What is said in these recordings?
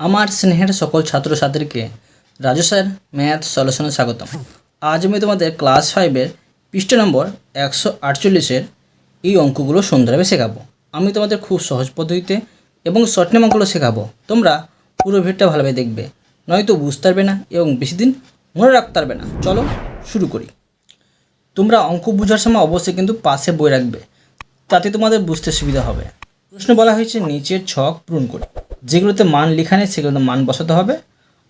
আমার স্নেহের সকল ছাত্রছাত্রীকে রাজু স্যার, ম্যাথ সলিউশনে স্বাগতম। আজ আমি তোমাদের ক্লাস ফাইভের পৃষ্ঠ নম্বর একশো আটচল্লিশের এই অঙ্কগুলো সুন্দরভাবে শেখাবো। আমি তোমাদের খুব সহজ পদ্ধতিতে এবং শর্ট নেম অঙ্কগুলো শেখাবো। তোমরা পুরো ভিডিওটা ভালোভাবে দেখবে, নয়তো বুঝতে পারবে না এবং বেশি দিন মনে রাখতে পারবে না। চলো শুরু করি। তোমরা অঙ্ক বোঝার সময় অবশ্যই কিন্তু পাশে বই রাখবে, তাতে তোমাদের বুঝতে সুবিধা হবে। প্রশ্ন বলা হয়েছে, নিচের ছক পূরণ করে। যেগুলোতে মান লেখা নেই, সেগুলোতে মান বসাতে হবে।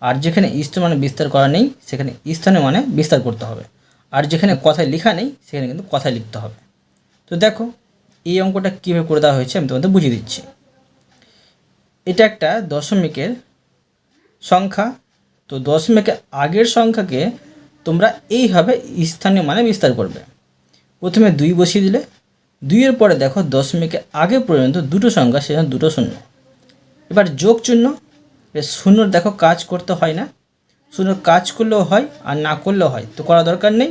আর যেখানে স্থান মানে বিস্তার করা নেই, সেখানে স্থানে মানে বিস্তার করতে হবে। আর যেখানে কথায় লেখা নেই, সেখানে কিন্তু কথায় লিখতে হবে। তো দেখো, এই অঙ্কটা কীভাবে করে দেওয়া হয়েছে আমি তোমাদের বুঝিয়ে দিচ্ছি। এটা একটা দশমিকের সংখ্যা। তো দশমিকের আগের সংখ্যাকে তোমরা এইভাবে স্থানীয় মানে বিস্তার করবে। প্রথমে দুই বসিয়ে দিলে। দুইয়ের পরে দেখো, দশমিকের আগে পর্যন্ত দুটো সংখ্যা, সেখানে দুটো শূন্য। এবার যোগ চিহ্ন, এ শূন্যর দেখো কাজ করতে হয় না। শূন্য কাজ করলেও হয় আর না করলেও হয়, তো করা দরকার নেই।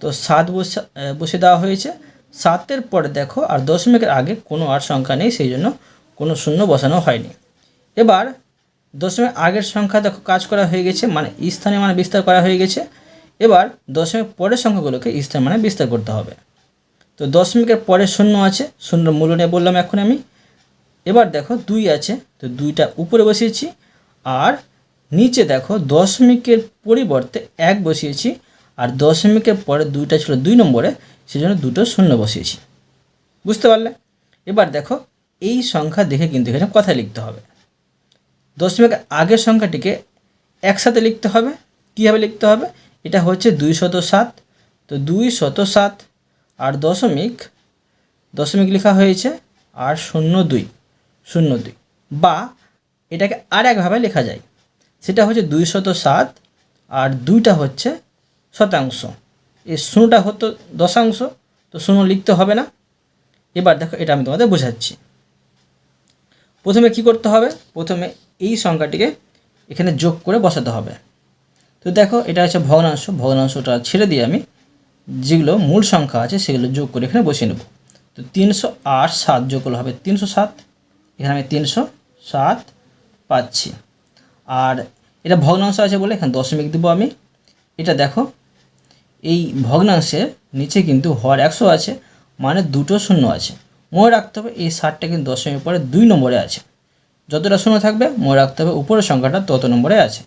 তো সাত বসে বসে দেওয়া হয়েছে। সাতের পরে দেখো আর দশমিকের আগে কোনো আর সংখ্যা নেই, সেই জন্য কোনো শূন্য বসানো হয়নি। এবার দশমিক আগের সংখ্যা দেখো কাজ করা হয়ে গেছে মানে স্থানে মানে বিস্তার করা হয়ে গেছে। এবার দশমিক পরের সংখ্যাগুলোকে স্থান মানে বিস্তার করতে হবে। তো দশমিকের পরে শূন্য আছে শূন্য মূল্য নিয়ে বললাম এখন আমি। এবার দেখো দুই আছে, তো দুইটা উপরে বসিয়েছি, আর নিচে দেখো দশমিকের পরিবর্তে এক বসিয়েছি, আর দশমিকের পরে দুইটা ছিল দুই নম্বরে, সেজন্য দুটো শূন্য বসিয়েছি। বুঝতে পারলে? এবার দেখো এই সংখ্যা দেখে কিন্তু এখানে কথা লিখতে হবে। দশমিক আগের সংখ্যাটিকে একসাথে লিখতে হবে। কীভাবে লিখতে হবে? এটা হচ্ছে দুই শত সাত, তো দুই শত সাত, আর দশমিক দশমিক লেখা হয়েছে, আর শূন্য দুই। শূন্য দুই বা এটাকে আর একভাবে লেখা যায়। সেটা হচ্ছে দুই শত সাত আর দুইটা হচ্ছে শতাংশ। এই শূন্যটা হতো দশাংশ, তো শূন্য লিখতে হবে না। এবার দেখো, এটা আমি তোমাদের বোঝাচ্ছি। প্রথমে কি করতে হবে? প্রথমে এই সংখ্যাটিকে এখানে যোগ করে বসাতে হবে। তো দেখো, এটা হচ্ছে ভগ্নাংশ। ভগ্নাংশটা ছেড়ে দিয়ে আমি যেগুলো মূল সংখ্যা আছে, সেগুলো যোগ করে এখানে বসিয়ে নেব। তো তিনশো আট সাত যোগ করলে হবে তিনশো সাত। এখানে আমি তিনশো সাত পাচ্ছি। আর এটা ভগ্নাংশ আছে বলে এখানে দশমিক দেবো আমি। এটা দেখো, এই ভগ্নাংশের নিচে কিন্তু হর একশো আছে মানে দুটো শূন্য আছে। মনে রাখতে হবে এই ষাটটা কিন্তু দশমিক পরে দুই নম্বরে আছে। যতটা শূন্য থাকবে, মনে রাখতে হবে উপরের সংখ্যাটা তত নম্বরে আছে।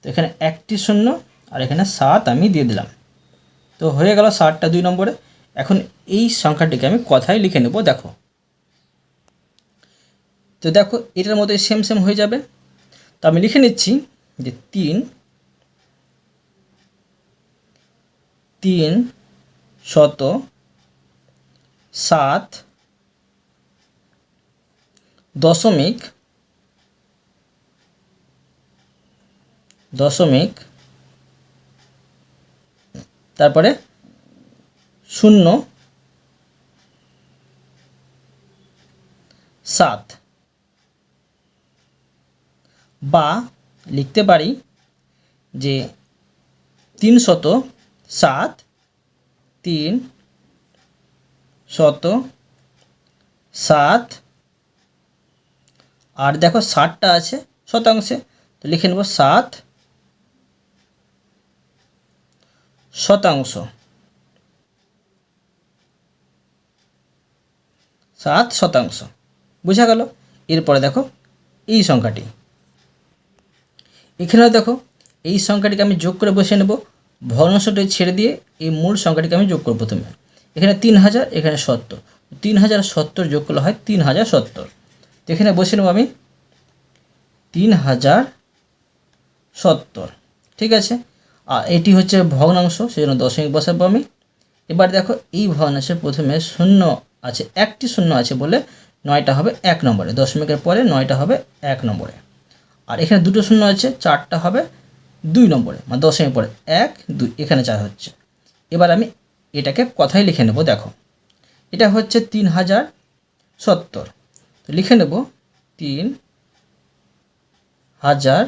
তো এখানে একটি শূন্য আর এখানে সাত আমি দিয়ে দিলাম। তো হয়ে গেল ষাটটা দুই নম্বরে। এখন এই সংখ্যাটিকে আমি কথায় লিখে নেব, দেখো। তো দেখো, এটার মধ্যে সেম সেম হয়ে যাবে। তো আমি লিখে নিচ্ছি যে তিন তিন শত সাত দশমিক দশমিক, তারপরে শূন্য সাত। বা লিখতে পারি যে তিন শত সাত, তিন শত সাত। আর দেখো ষাটটা আছে শতাংশে, তো লিখে নেব সাত শতাংশ। সাত শতাংশ, বোঝা গেল? এরপরে দেখো এই সংখ্যাটি। এখানেও দেখো, এই সংখ্যাটিকে আমি যোগ করে বসে নেব। ভগ্নাংশটি ছেড়ে দিয়ে এই মূল সংখ্যাটিকে আমি যোগ করব প্রথমে। এখানে তিন হাজার এখানে সত্তর। তিন হাজার সত্তর যোগ করলে হয় তিন হাজার সত্তর এখানে বসে নেব আমি তিন হাজার সত্তর। ঠিক আছে? আর এটি হচ্ছে ভগ্নাংশ সেই জন্য দশমিক বসাবো আমি। এবার দেখো, এই ভগ্নাংশের প্রথমে শূন্য আছে, একটি শূন্য আছে বলে নয়টা হবে এক নম্বরে। দশমিকের পরে নয়টা হবে এক নম্বরে। আর এখানে দুটো শূন্য আছে, চারটা হবে দুই নম্বরে মানে দশমিক পরে। এক, দুই, এখানে চার হচ্ছে। এবার আমি এটাকে কথাই লিখে নেব, দেখো। এটা হচ্ছে তিন হাজার সত্তর। তো লিখে নেব, তিন হাজার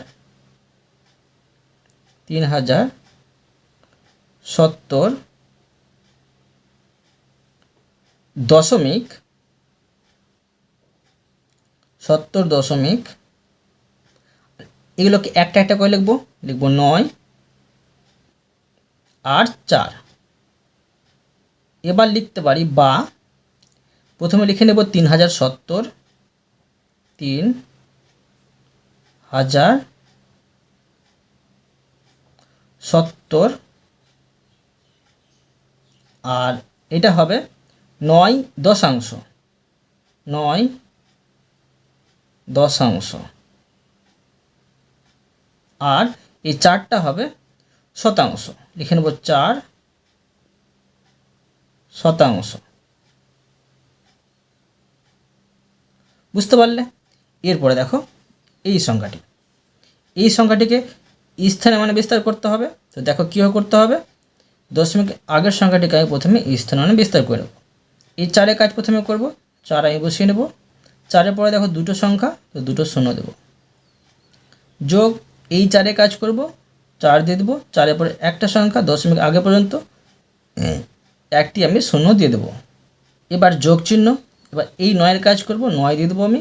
তিন হাজার সত্তর দশমিক সত্তর দশমিক এগুলোকে একটা একটা করে লিখব। লিখব নয় আর চার। এবার লিখতে পারি বা। প্রথমে লিখে নেব তিন হাজার সত্তর, তিন হাজার সত্তর, আর এটা হবে নয় দশাংশ। নয় দশাংশ। আর এই চারটা হবে শতাংশ। লিখে নেব চার শতাংশ। বুঝতে পারলে? এরপরে দেখো এই সংখ্যাটি। এই সংখ্যাটিকে স্থানে মানে বিস্তার করতে হবে। তো দেখো কীভাবে করতে হবে? দশমিক আগের সংখ্যাটিকে আমি প্রথমে স্থানে মানে বিস্তার করে নেব। এই চারে কাজ প্রথমে করব। চার আমি বসিয়ে নেব। চারের পরে দেখো দুটো সংখ্যা, তো দুটো শূন্য দেব। যোগ এই চারে কাজ করব চার দিয়ে দেবো চারের পরে একটা সংখ্যা দশমিক আগে পর্যন্ত একটি আমি শূন্য দিয়ে দেবো। এবার যোগ চিহ্ন এবার এই নয়ের কাজ করব নয় দিয়ে দেবো আমি।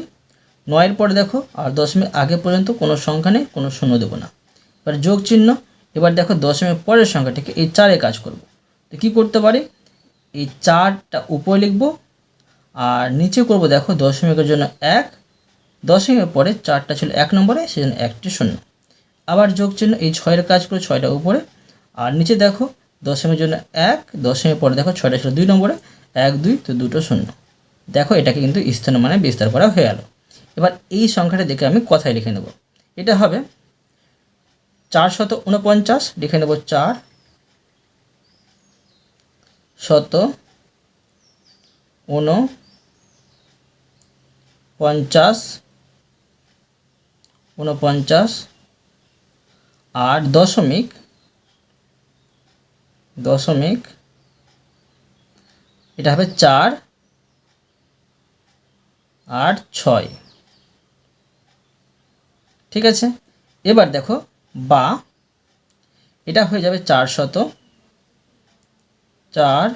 নয়ের পরে দেখো আর দশমিক আগে পর্যন্ত কোনো সংখ্যা নেই কোনো শূন্য দেবো না। এবার যোগ চিহ্ন এবার দেখো দশমিক পরের সংখ্যাটিকে এই চারে কাজ করব। তো কী করতে পারি? এই চারটা উপরে লিখব আর নিচে করব দেখো দশমিকের জন্য এক দশমিকের পরে চারটা ছিল এক নম্বরে সেজন্য একটি শূন্য। আবার যোগ চিহ্ন, এই ছয়ের কাজ করে ছয়টা উপরে। আর নিচে দেখো দশমিকের জন্য এক দশমিকের পরে দেখো ছয়টা ছিল দুই নম্বরে, এক, দুই, তো দুটো শূন্য। দেখো, এটাকে কিন্তু স্থান মানে বিস্তার করা হয়ে গেল। এবার এই সংখ্যাটা দেখে আমি কথায় লিখে নেব। এটা হবে চার শত উনপঞ্চাশ লিখে নেব চার শত উন পঞ্চাশ উনপঞ্চাশ আর দশমিক দশমিক, এটা হবে চার, আট ছয়। ঠিক আছে? এবার দেখো, বা, এটা হয়ে যাবে চার শত চার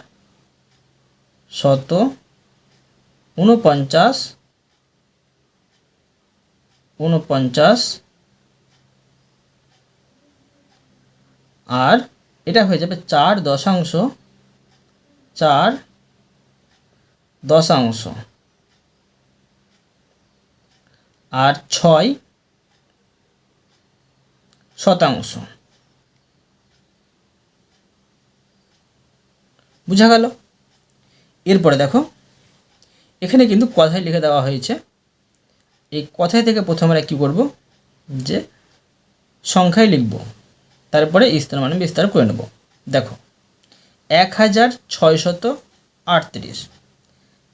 শত উনপঞ্চাশ উনপঞ্চাশ আর এটা হয়ে যাবে চার দশাংশ চার দশাংশ। আর ছয় শতাংশ। বুঝা গেল? এরপরে দেখো, এখানে কিন্তু কথায় লিখে দেওয়া হয়েছে, এই কথায় থেকে প্রথমে আমরা কী করব? যে সংখ্যায় লিখব। তারপরে স্থান মানে বিস্তার করে নেব। দেখো, এক হাজার ছয়শত আটত্রিশ।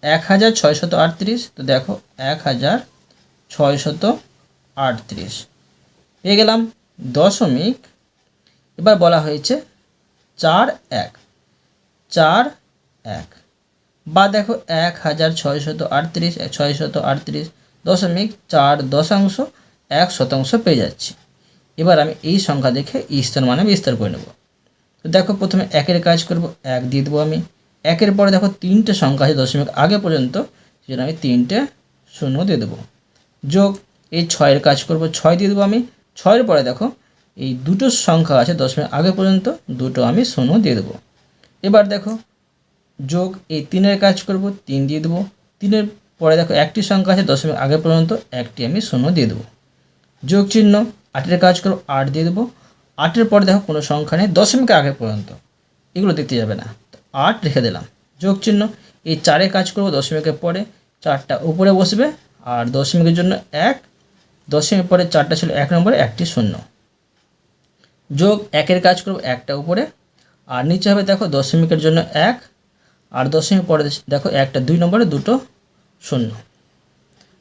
এক হাজার ছয়শত আটত্রিশ, তো দেখো, এক হাজার ছয়শত আটত্রিশ। পেয়ে গেলাম দশমিক, এবার বলা হয়েছে চার এক। চার এক। বা দেখো, এক হাজার ছয়শত আটত্রিশ ছয়শত আটত্রিশ, দশমিক চার দশাংশ, এক শতাংশ পেয়ে যাচ্ছি। এবার আমি এই সংখ্যা দেখে স্থান মানে বিস্তার করে নেব। তো দেখো প্রথমে একের কাজ করব, এক দিয়ে দেবো আমি। একের পরে দেখো তিনটে সংখ্যা আছে দশমিক আগে পর্যন্ত, সেজন্য আমি তিনটে শূন্য দিয়ে দেবো। যোগ, এই ছয়ের কাজ করব, ছয় দিয়ে দেবো আমি। ছয়ের পরে দেখো, এই দুটো সংখ্যা আছে দশমিক আগে পর্যন্ত, দুটো আমি শূন্য দিয়ে দেবো। এবার দেখো, যোগ, এই তিনের কাজ করব, তিন দিয়ে দেবো। তিনের পরে দেখো একটি সংখ্যা আছে দশমিক আগে পর্যন্ত, একটি আমি শূন্য দিয়ে দেবো। যোগ চিহ্ন আটের কাজ করব আট দিয়ে দেবো। আটের পরে দেখো কোনো সংখ্যা নেই দশমিক আগে পর্যন্ত। এগুলো দেখতে যাবে না। আট রেখে দিলাম। যোগ চিহ্ন, এই চারে কাজ করব দশমিকের পরে। চারটা উপরে বসবে, আর দশমিকের জন্য এক। দশমিক পরে চারটা ছিল এক নম্বরে, একটি শূন্য। যোগ একের কাজ করব, একটা উপরে। আর নিচে হবে দেখো দশমিকের জন্য এক। আর দশমিক পরে দেখো একটা দুই নম্বরে, দুটো শূন্য।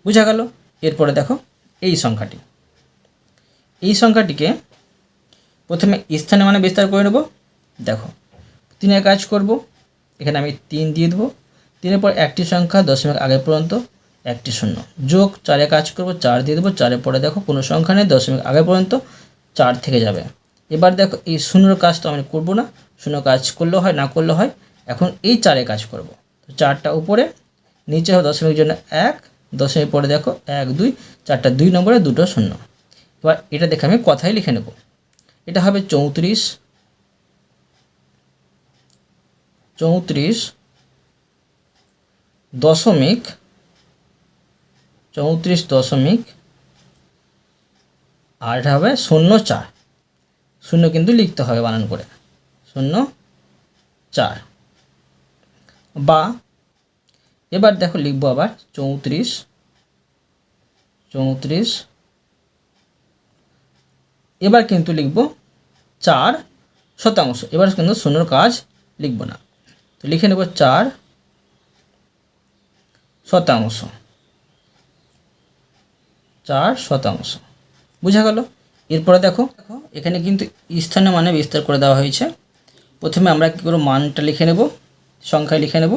বুঝা গেল? এরপরে দেখো এই সংখ্যাটি। এই সংখ্যাটিকে প্রথমে স্থানে মানে বিস্তার করে নেব। দেখো, তিনের কাজ করব, এখানে আমি তিন দিয়ে দেবো। তিনের পর একটি সংখ্যা দশমিক আগে পর্যন্ত, একটি শূন্য। যোগ চারে কাজ করব, চার দিয়ে দেবো। চারের পরে দেখো, কোনো সংখ্যা নেই দশমিক আগে পর্যন্ত চার থেকে যাবে। এবার দেখো, এই শূন্যর কাজ তো আমি করব না। শূন্য কাজ করলেও হয়, না করলেও হয়, এখন এই চারে কাজ করব। তো চারটা উপরে, নিচে হবে দশমিক জন্য এক দশমিক পরে দেখো, এক, দুই, চারটা দুই নম্বরে দুটো শূন্য। এবার এটা দেখে আমি কথাই লিখে নেব। এটা হবে চৌত্রিশ। চৌত্রিশ দশমিক চৌত্রিশ দশমিক, আর এটা হবে শূন্য চার। শূন্য কিন্তু লিখতে হবে বানান করে। শূন্য চার। বা এবার দেখো লিখব আবার চৌত্রিশ চৌত্রিশ এবার কিন্তু লিখব চার শতাংশ। এবার কিন্তু শূন্যর কাজ লিখব না। তো লিখে নেব চার শতাংশ। চার শতাংশ। বুঝা গেল? এরপরে দেখো দেখো এখানে কিন্তু স্থানীয় মানে বিস্তার করে দেওয়া হয়েছে। প্রথমে আমরা কী করব? মানটা লিখে নেব, সংখ্যায় লিখে নেব,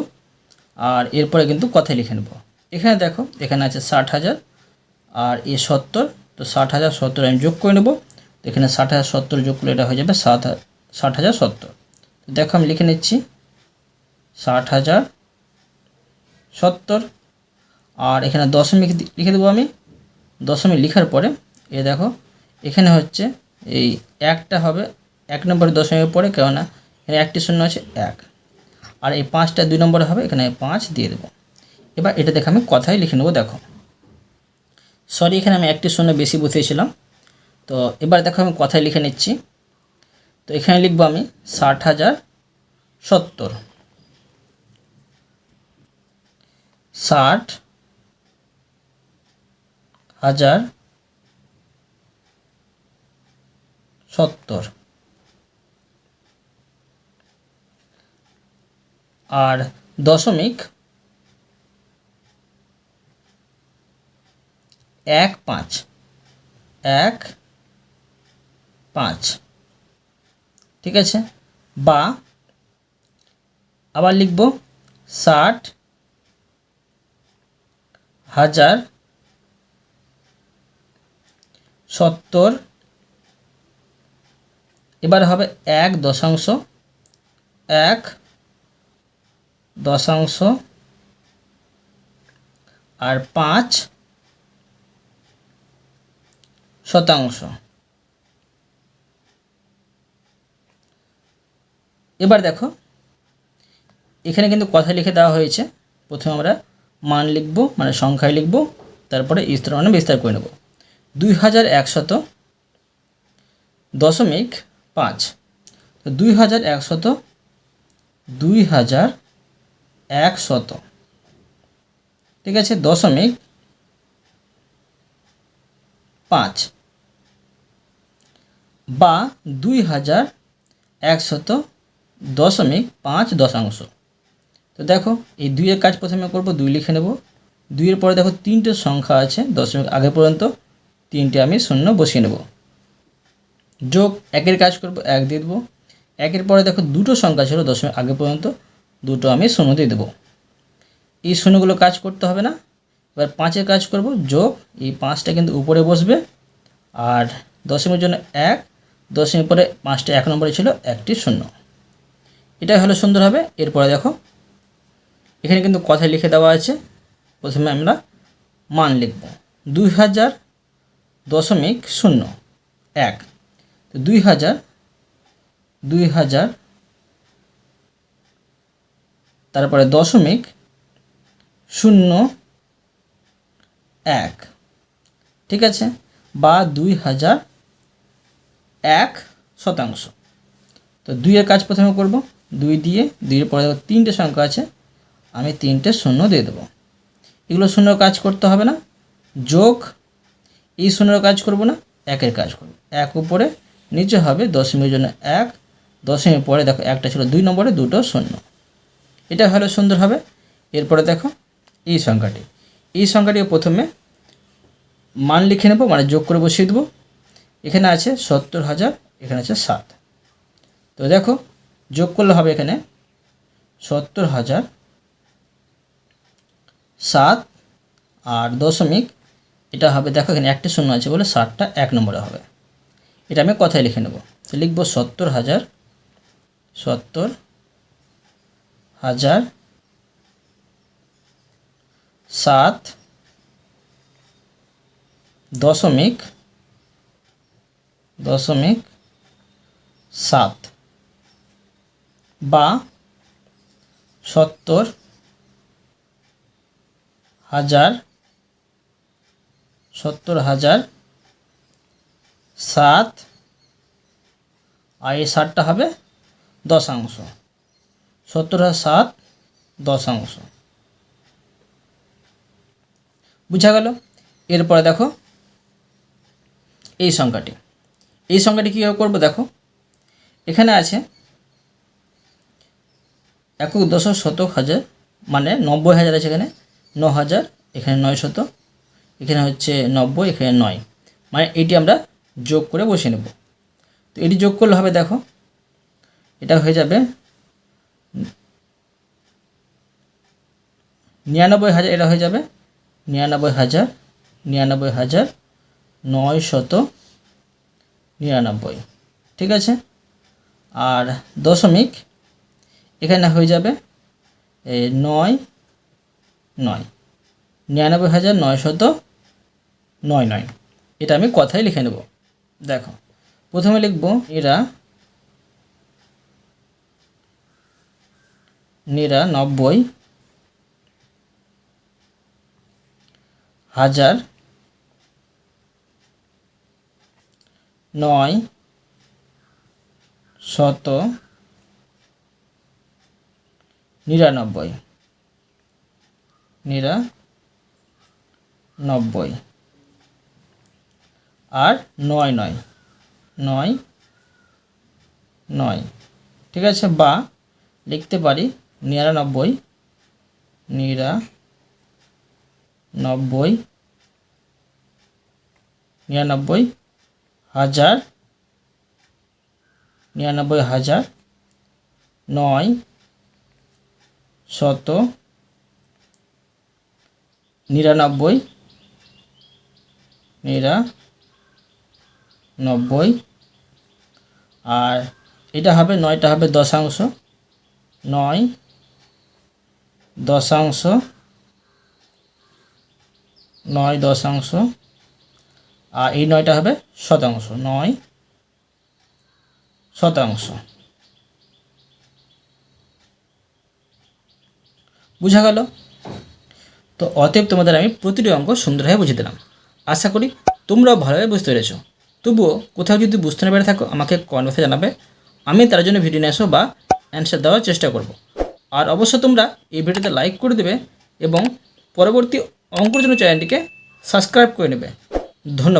আর এরপরে কিন্তু কথায় লিখে নেব। এখানে দেখো, এখানে আছে ষাট হাজার, আর এ সত্তর, তো ষাট হাজার সত্তর আমি যোগ করে নেব। এখানে ষাট হাজার সত্তর যোগ করলে এটা হয়ে যাবে সাত ষাট হাজার সত্তর। দেখো আমি লিখে নিচ্ছি, ষাট হাজার সত্তর। আর এখানে দশমিক লিখে দেবো আমি। দশমিক লিখার পরে, এ দেখো, এখানে হচ্ছে এই একটা হবে এক নম্বরে দশমিকের পরে, কেননা এখানে একটি শূন্য আছে, এক। আর এই পাঁচটা দুই নম্বরে হবে, এখানে পাঁচ দিয়ে দেবো। এবার এটা দেখে আমি কথাই লিখে নেব, দেখো। সরি, এখানে আমি একটি শূন্য বেশি বসিয়েছিলাম। তো এবার দেখো আমি কথায় লিখে নিচ্ছি। তো এখানে লিখব আমি ষাট হাজার সত্তর। ষাট হাজার সত্তর। আর দশমিক এক পাঁচ, এক পাঁচ। ঠিক আছে? বা আবার লিখব ষাট হাজার সত্তর। এবার হবে এক দশাংশ এক দশাংশ আর পাঁচ শতাংশ। এবার দেখো, এখানে কিন্তু কথা লিখে দেওয়া হয়েছে। প্রথমে আমরা মান লিখব মানে সংখ্যায় লিখব, তারপরে স্তর মানে বিস্তার করে নেব। দুই হাজার একশত দশমিক পাঁচ। তো দুই হাজার একশত দুই হাজার একশত। ঠিক আছে, দশমিক পাঁচ। বা দুই হাজার একশত দশমিক পাঁচ দশাংশ। তো দেখো, এই দুইয়ের কাজ প্রথমে করব, দুই লিখে নেব। দুইয়ের পরে দেখো, তিনটে সংখ্যা আছে, দশমিক আগে পর্যন্ত তিনটে আমি শূন্য বসিয়ে নেব। যোগ একের কাজ করব, এক দিয়ে দেবো। একের পরে দেখো, দুটো সংখ্যা ছিল দশমিক আগে পর্যন্ত, দুটো আমি শূন্য দিয়ে দেবো। এই শূন্যগুলো কাজ করতে হবে না। এবার পাঁচের কাজ করব, যোগ, এই পাঁচটা কিন্তু উপরে বসবে। আর দশমিকের জন্য এক দশমিক পরে পাঁচটা এক নম্বরে ছিল, একটি শূন্য। এটাই হলো সুন্দর হবে। এরপরে দেখো, এখানে কিন্তু কথায় লিখে দেওয়া আছে। প্রথমে আমরা মান লিখব। দুই হাজার দশমিক শূন্য, এক। তো দুই হাজার দুই হাজার তারপরে দশমিক শূন্য, এক। ঠিক আছে? বা দুই হাজার এক শতাংশ। তো দুইয়ের কাজ প্রথমে করব। দুই দিয়ে দুইয়ের পরে দেখো তিনটে সংখ্যা আছে, আমি তিনটে শূন্য দিয়ে দেবো। এগুলো শূন্য কাজ করতে হবে না, যোগ এই শূন্যর কাজ করব না, একের কাজ করব। এক উপরে, নিচে হবে দশমীর জন্য এক দশমীর পরে দেখো একটা ছিল দুই নম্বরে, দুটো শূন্য। এটা হলো সুন্দর হবে। এরপরে দেখো এই সংখ্যাটি। এই সংখ্যাটি প্রথমে মান লিখে নেব মানে যোগ করে বসিয়ে দেবো। এখানে আছে সত্তর হাজার, এখানে আছে সাত। তো দেখো যোগ করলে হবে এখানে সত্তর হাজার সাত আর দশমিক, এটা হবে, দেখো এখানে একটা শূন্য আছে বলে ষাটটা এক নম্বরে হবে। এটা আমি কথায় লিখে নেব। তো লিখব সত্তর হাজার সত্তর হাজার সাত দশমিক দশমিক সাত। বা সত্তর হাজার সত্তর হাজার সাত আর এই ষাটটা হবে দশাংশ। সত্তর হাজার সাত দশাংশ। বুঝা গেল? এরপরে দেখো এই সংখ্যাটি। এই সংখ্যাটি কীভাবে করব দেখো। এখানে আছে একক দশক শতক হাজার মানে নব্বই হাজার আছে এখানে, ন হাজার, এখানে নয় শত এখানে হচ্ছে নব্বই, এখানে নয়। মানে এটি আমরা যোগ করে বসিয়ে নেব। তো এটি যোগ করলে হবে দেখো, এটা হয়ে যাবে নিরানব্বই হাজার, এটা হয়ে যাবে নিরানব্বই হাজার নিরানব্বই হাজার, নয় শত নিরানব্বই। ঠিক আছে? আর দশমিক এখানে হয়ে যাবে নয় নয়, নিরানব্বই হাজার নয় শত নয় নয়। এটা আমি কথাই লিখে নেব। দেখো, প্রথমে লিখব এরা নিরানব্বই হাজার নয় শত নিরানব্বই। নিরানব্বই। আর নয় নয়। নয় নয়। ঠিক আছে, বা লিখতে পারি নিরানব্বই নিরানব্বই নিরানব্বই হাজার নিরানব্বই হাজার, নয় শত নিরানব্বই নিরানব্বই। আর এটা হবে নয়টা হবে দশাংশ। নয় দশাংশ। নয় দশাংশ। আর এই নয়টা হবে শতাংশ। নয় শতাংশ। বুঝা গেল? তো অতএব তোমাদের আমি প্রতিটি অঙ্ক সুন্দরভাবে বুঝিয়ে দিলাম। আশা করি তোমরাও ভালোভাবে বুঝতে পেরেছ। তবুও কোথাও যদি বুঝতে না পেরে থাকো, আমাকে কমেন্টে জানাবে। আমি তার জন্য ভিডিও নিয়ে বা অ্যান্সার দেওয়ার চেষ্টা করব। আর অবশ্য তোমরা এই ভিডিওতে লাইক করে দেবে এবং পরবর্তী অঙ্কর জন্য চ্যানেলটিকে সাবস্ক্রাইব করে নেবে। ধন্যবাদ।